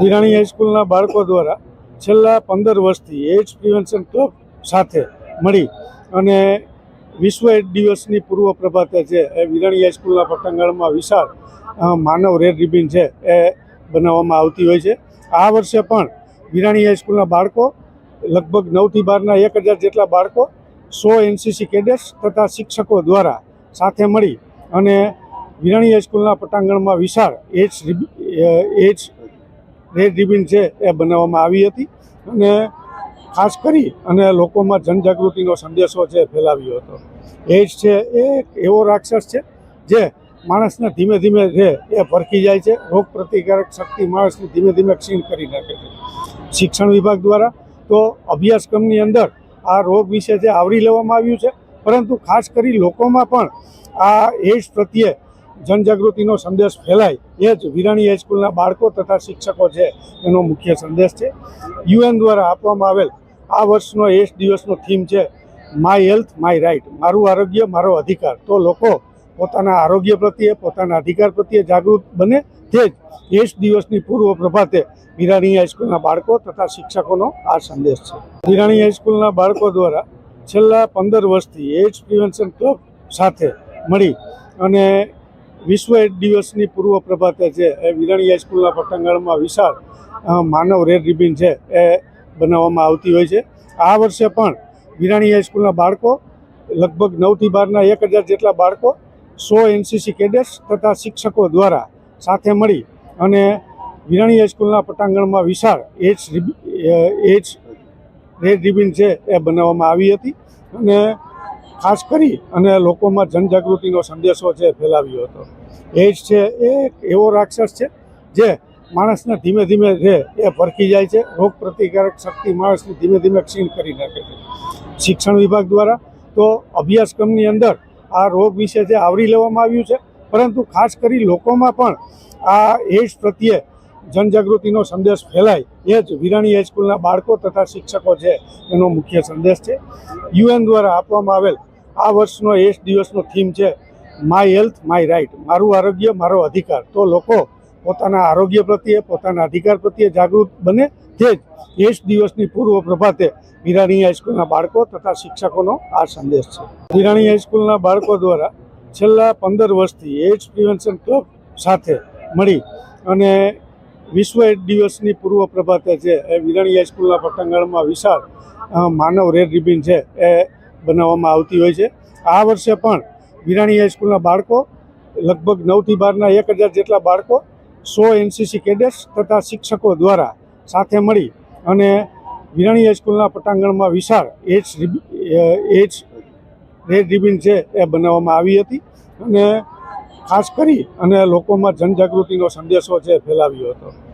વિરાણી હાઈસ્કૂલના બાળકો દ્વારા છેલ્લા પંદર વર્ષથી એઇડ્સ પ્રિવેન્શન ક્લબ સાથે મળી અને વિશ્વ એઇડ્સ દિવસની પૂર્વ પ્રભાતે એ વિરાણી હાઈસ્કૂલના પટાંગણમાં વિશાળ માનવ રેડ રિબિન છે એ બનાવવામાં આવતી હોય છે. આ વર્ષે પણ વિરાણી હાઈસ્કૂલના બાળકો, લગભગ નવથી બારના એક હજાર જેટલા બાળકો સો એનસીસી કેડેટ્સ તથા શિક્ષકો દ્વારા સાથે મળી અને વિરાણી હાઈસ્કૂલના પટાંગણમાં વિશાળ એઇડ્સ એઇડ્સ રેડ રિબિન છે એ બનાવવામાં આવી હતી. અને ખાસ કરી અને લોકોમાં જનજાગૃતિનો સંદેશો છે ફેલાવ્યો હતો. એઇડ્સ છે, એ એવો રાક્ષસ છે જે માણસને ધીમે ધીમે છે એ ભરખી જાય છે, રોગ પ્રતિકારક શક્તિ માણસને ધીમે ધીમે ક્ષીણ કરી નાખે છે. શિક્ષણ વિભાગ દ્વારા તો અભ્યાસક્રમની અંદર આ રોગ વિશે જે આવરી લેવામાં આવ્યું છે, પરંતુ ખાસ કરી લોકોમાં પણ આ એઇડ્સ પ્રત્યે જનજાગૃતિનો સંદેશ ફેલાય એ જ વિરાણી હાઈસ્કૂલના બાળકો તથા શિક્ષકો છે એનો મુખ્ય સંદેશ છે. યુએન દ્વારા આપવામાં આવેલ આ વર્ષનો એઇડ્સ દિવસનો થીમ છે માય હેલ્થ માય રાઇટ મારું આરોગ્ય, મારો અધિકાર. તો લોકો પોતાના આરોગ્ય પ્રત્યે, પોતાના અધિકાર પ્રત્યે જાગૃત બને તે જ એઇડ્સ દિવસની પૂર્વ પ્રભાતે વિરાણી હાઈસ્કૂલના બાળકો તથા શિક્ષકોનો આ સંદેશ છે. વિરાણી હાઈસ્કૂલના બાળકો દ્વારા છેલ્લા પંદર વર્ષથી એઇડ્સ પ્રિવેન્શન ક્લબ સાથે મળી અને વિશ્વ એડ દિવસની પૂર્વ પ્રભાતે છે એ વિરાણી હાઈસ્કૂલના પટાંગણમાં વિશાળ માનવ રેડ રિબિન છે એ બનાવવામાં આવતી હોય છે. આ વર્ષે પણ વિરાણી હાઈસ્કૂલના બાળકો, લગભગ નવથી બારના એક હજાર જેટલા બાળકો સો એનસીસી કેડેટ્સ તથા શિક્ષકો દ્વારા સાથે મળી અને વિરાણી હાઈસ્કૂલના પટાંગણમાં વિશાળ એચ એચ રેડ રિબિન છે એ બનાવવામાં આવી હતી. અને ખાસ કરી અને લોકોમાં જનજાગૃતિનો સંદેશો છે ફેલાવ્યો હતો. એઇડ્સ છે, એ એવો રાક્ષસ છે જે માણસને ધીમે ધીમે છે એ ભરકી જાય છે, રોગ પ્રતિકારક શક્તિ માણસને ધીમે ધીમે ક્ષીણ કરી નાખે છે. શિક્ષણ વિભાગ દ્વારા તો અભ્યાસક્રમની અંદર આ રોગ વિશે જે આવરી લેવામાં આવ્યું છે, પરંતુ ખાસ કરી લોકોમાં પણ આ એજ પ્રત્યે જનજાગૃતિનો સંદેશ ફેલાય એ જ વિરાણી હાઈસ્કૂલના બાળકો તથા શિક્ષકો છે, એનો મુખ્ય સંદેશ છે. યુએન દ્વારા આપવામાં આવેલ આ વર્ષનો એ દિવસનો થીમ છે માય હેલ્થ માય રાઇટ મારું આરોગ્ય, મારો અધિકાર. તો લોકો પોતાના આરોગ્ય પ્રત્યે, પોતાના અધિકાર પ્રત્યે જાગૃત બને તે જ એઇડ્સ દિવસની પૂર્વ પ્રભાતે વિરાણી હાઈસ્કૂલના બાળકો તથા શિક્ષકોનો આ સંદેશ છે. વિરાણી હાઈસ્કૂલના બાળકો દ્વારા છેલ્લા પંદર વર્ષથી એડ્સ પ્રિવેન્શન ક્લબ સાથે મળી અને વિશ્વ એડ દિવસની પૂર્વ પ્રભાતે એ વિરાણી હાઈસ્કૂલના પટાંગણમાં વિશાળ માનવ રેડ રિબિન છે, એ બનાવવામાં આવતી હોય છે. આ વર્ષે પણ વિરાણી હાઈસ્કૂલના બાળકો, લગભગ નવથી બારના એક હજાર જેટલા બાળકો સો એનસીસી કેડેટ્સ તથા શિક્ષકો દ્વારા સાથે મળી અને વિરાણી હાઈસ્કૂલના પટાંગણમાં વિશાળ એચ એચ રેડ રિબિન છે એ બનાવવામાં આવી હતી અને ખાસ કરી અને લોકોમાં જનજાગૃતિનો સંદેશો છે ફેલાવ્યો હતો.